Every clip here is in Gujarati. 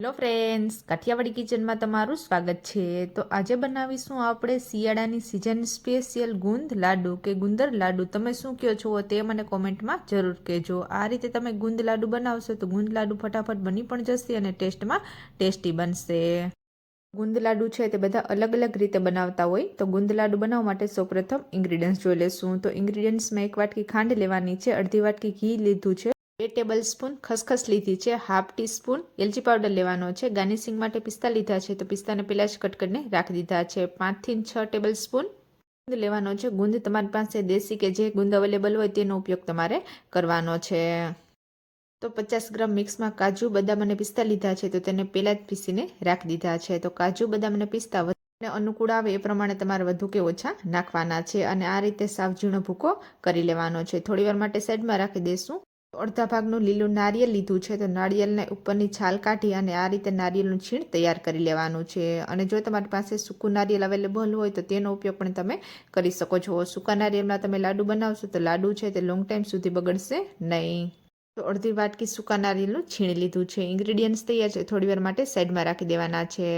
હેલો ફ્રેન્ડ્સ કાઠિયાવાડી કિચનમાં તમારું સ્વાગત છે. તો આજે બનાવીશું આપણે શિયાળાની સિઝન સ્પેશિયલ ગુંદ લાડુ કે ગુંદર લાડુ. તમે શું કહો છો તે મને કોમેન્ટમાં જરૂર કહેજો. આ રીતે તમે ગુંદ લાડુ બનાવશો તો ગુંદ લાડુ ફટાફટ બની પણ જશે અને ટેસ્ટમાં ટેસ્ટી બનશે. ગુંદ લાડુ છે તે બધા અલગ અલગ રીતે બનાવતા હોય. તો ગુંદ લાડુ બનાવવા માટે સૌપ્રથમ ઇન્ગ્રીડિયન્ટ્સ જોઈ લેશું. તો ઇન્ગ્રીડિયન્ટ્સમાં એક વાટકી ખાંડ લેવાની છે, અડધી વાટકી ઘી લીધું છે. બે ટેબલ સ્પૂન ખસખસ લીધી છે હાફ ટી સ્પૂન એલચી પાવડર લેવાનો છે ગાર્નિશિંગ માટે પિસ્તા લીધા છે, તો પિસ્તાને પહેલાં જ કટ કરીને રાખી દીધા છે. પાંચથી છ ટેબલ સ્પૂન ગુંદ લેવાનો છે. ગુંદ તમારી પાસે દેશી કે જે ગુંદ અવેલેબલ હોય તેનો ઉપયોગ તમારે કરવાનો છે. તો પચાસ ગ્રામ મિક્સમાં કાજુ, બદામ અને પિસ્તા લીધા છે, તો તેને પહેલાં જ પીસીને રાખી દીધા છે. તો કાજુ, બદામ અને પિસ્તા અને અનુકૂળ આવે એ પ્રમાણે તમારે વધુ કે ઓછા નાખવાના છે. અને આ રીતે સાવ ઝીણો ભૂકો કરી લેવાનો છે. થોડીવાર માટે સાઈડમાં રાખી દઈશું અડધા ભાગનું લીલું નારિયેલ લીધું છે, તો નારિયેલને ઉપરની છાલ કાઢી અને આ રીતે નારિયેલનું છીણ તૈયાર કરી લેવાનું છે. અને જો તમારી પાસે સૂકું નારિયેલ અવેલેબલ હોય, તો તેનો ઉપયોગ પણ તમે કરી શકો છો. સૂકા નારિયેલમાં તમે લાડુ બનાવશો, તો લાડુ છે તે લોંગ ટાઈમ સુધી બગડશે નહીં. તો અડધી વાટકી સૂકા નારિયેલનું છીણ લીધું છે. ઇન્ગ્રીડિયન્ટ્સ તૈયાર છે થોડીવાર માટે સાઈડમાં રાખી દેવાના છે.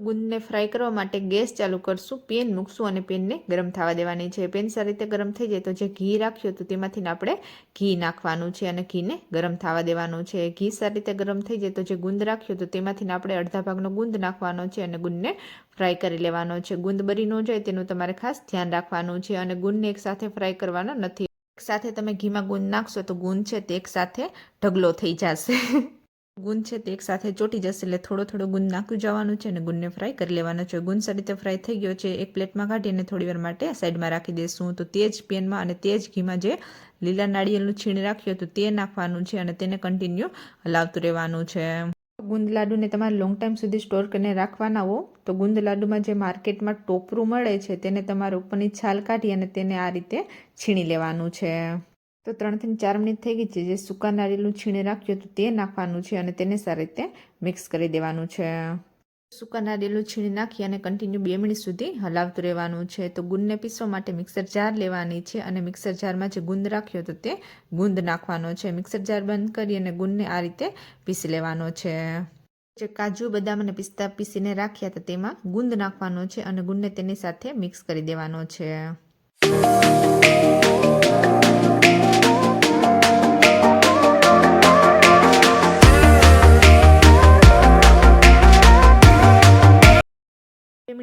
ગુંદને ફ્રાય કરવા માટે ગેસ ચાલુ કરશું, પેન મૂકશું અને પેનને ગરમ થવા દેવાની છે. પેન સારી રીતે ગરમ થઈ જાય તો જે ઘી રાખ્યું હતું તેમાંથી આપણે ઘી નાખવાનું છે અને ઘીને ગરમ થવા દેવાનું છે. ઘી સારી રીતે ગરમ થઈ જાય તો જે ગુંદ રાખ્યો તો તેમાંથી આપણે અડધા ભાગનો ગુંદ નાખવાનો છે અને ગુંદને ફ્રાય કરી લેવાનો છે. ગુંદ બરી ન જાય તેનું તમારે ખાસ ધ્યાન રાખવાનું છે અને ગુંદને એકસાથે ફ્રાય કરવાનો નથી. એકસાથે તમે ઘીમાં ગુંદ નાખશો તો ગુંદ છે તે એકસાથે ઢગલો થઈ જશે. ગુંદ છે તે એક સાથે ચોટી જશે એટલે થોડો થોડો ગુંદ નાખ્યું જવાનું છે અને ગુંદને ફ્રાય કરી લેવાનો છે. ગુંદ સારી રીતે ફ્રાય થઈ ગયો છે, એક પ્લેટમાં કાઢી અને થોડી વાર માટે સાઈડમાં રાખી દઈશું તો તે જ પેનમાં અને તે જ ઘીમાં જે લીલા નાળિયેરનું છીણ રાખ્યું હતું તે નાખવાનું છે અને તેને કન્ટિન્યુ હલાવતું રહેવાનું છે. ગુંદ લાડુને તમારે લોંગ ટાઈમ સુધી સ્ટોર કરીને રાખવાના હો. તો ગુંદ લાડુમાં જે માર્કેટમાં ટોપરું મળે છે તેને તમારે ઉપરની છાલ કાઢી અને તેને આ રીતે છીણી લેવાનું છે. તો ત્રણથી ચાર મિનિટ થઈ ગઈ છે. જે સૂકા નારિયેળનું છીણે રાખ્યું હતું તે નાખવાનું છે અને તેને સારી રીતે મિક્સ કરી દેવાનું છે. સૂકા નારિયેળનું છીણી નાખી અને કન્ટિન્યુ બે મિનિટ સુધી હલાવતું રહેવાનું છે. તો ગુંદને પીસવા માટે મિક્સર જાર લેવાની છે અને મિક્સર જારમાં જે ગુંદ રાખ્યો હતો તે ગુંદ નાખવાનો છે. મિક્સર જાર બંધ કરી અને ગુંદને આ રીતે પીસી લેવાનો છે. જે કાજુ, બદામ અને પિસ્તા પીસીને રાખ્યા હતા તેમાં ગુંદ નાખવાનો છે અને ગુંદને તેની સાથે મિક્સ કરી દેવાનો છે.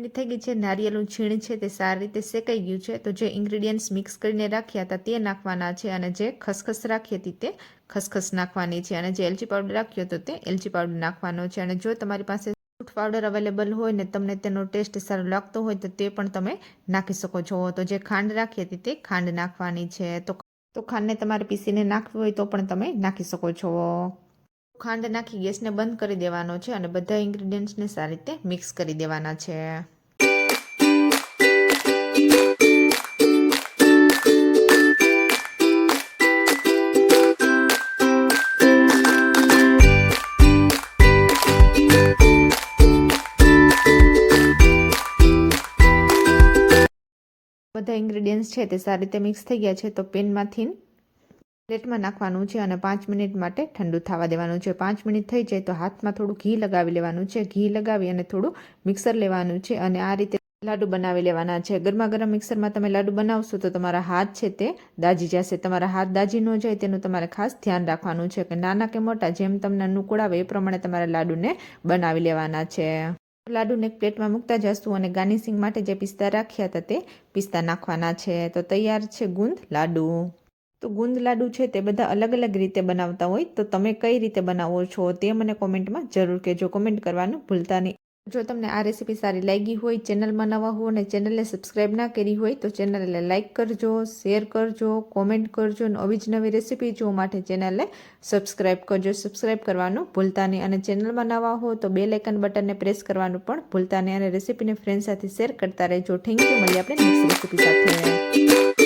બે થઈ ગઈ છે. નારિયેળનું છીણ છે તે સારી રીતે શેકાઈ ગયું છે. તો જે ઇન્ગ્રીડિયન્ટ્સ મિક્સ કરીને રાખ્યા હતા તે નાખવાના છે અને જે ખસખસ રાખી હતી તે ખસખસ નાખવાની છે. અને જે એલચી પાવડર રાખ્યો હતો તે એલચી પાવડર નાખવાનો છે. અને જો તમારી પાસે ફ્રૂટ પાવડર અવેલેબલ હોય ને તમને તેનો ટેસ્ટ સારો લાગતો હોય તો તે પણ તમે નાખી શકો છો. તો જે ખાંડ રાખી હતી તે ખાંડ નાખવાની છે. તો તો ખાંડને તમારે પીસીને નાખવી હોય તો પણ તમે નાખી શકો છો. ખાંડ નાખી ગેસને બંધ કરી દેવાનો છે અને બધા ઇન્ગ્રીડિયન્ટ્સને સારી રીતે મિક્સ કરી દેવાના છે. બધા ઇન્ગ્રેડિયન્ટ્સ છે તે સારી રીતે મિક્સ થઈ ગયા છે, તો પેનમાંથી પ્લેટમાં નાખવાનું છે અને પાંચ મિનિટ માટે ઠંડુ થવા દેવાનું છે. પાંચ મિનિટ થઈ જાય તો હાથમાં થોડું ઘી લગાવી લેવાનું છે. ઘી લગાવી અને થોડું મિક્સર લેવાનું છે અને આ રીતે લાડુ બનાવી લેવાના છે. ગરમા ગરમ મિક્સરમાં તમે લાડુ બનાવશો તો તમારા હાથ છે તે દાજી જશે. તમારા હાથ દાજી ન જાય તેનું તમારે ખાસ ધ્યાન રાખવાનું છે કે નાના કે મોટા, જેમ તમને અનુકૂળ આવે એ પ્રમાણે તમારા લાડુને બનાવી લેવાના છે. લાડુને એક પ્લેટમાં મૂકતા જશું અને ગાર્નિશિંગ માટે જે પિસ્તા રાખ્યા હતા તે પિસ્તા નાખવાના છે. તો તૈયાર છે ગુંદ લાડુ. તો ગુંદ લાડુ છે તે બધા અલગ અલગ રીતે બનાવતા હોય તો તમે કઈ રીતે બનાવો છો તે મને કોમેન્ટમાં જરૂર કહેજો. કોમેન્ટ કરવાનું ભૂલતા નહીં. જો તમને આ રેસીપી સારી લાગી હોય, ચેનલમાં નવા હો અને ચેનલને સબસ્ક્રાઈબ ના કરી હોય, તો ચેનલને લાઇક કરજો, શેર કરજો, કોમેન્ટ કરજો અને આવી જ નવી રેસીપી જોવા માટે ચેનલને સબસ્ક્રાઈબ કરજો. સબસ્ક્રાઈબ કરવાનું ભૂલતા નહીં અને ચેનલમાં નવા હો તો બે લાઇકન બટનને પ્રેસ કરવાનું પણ ભૂલતા નહીં અને રેસીપીને ફ્રેન્ડ સાથે શેર કરતા રહેજો. થેન્ક યુ મળીએ આપણે નેક્સ્ટ રેસીપી સાથે.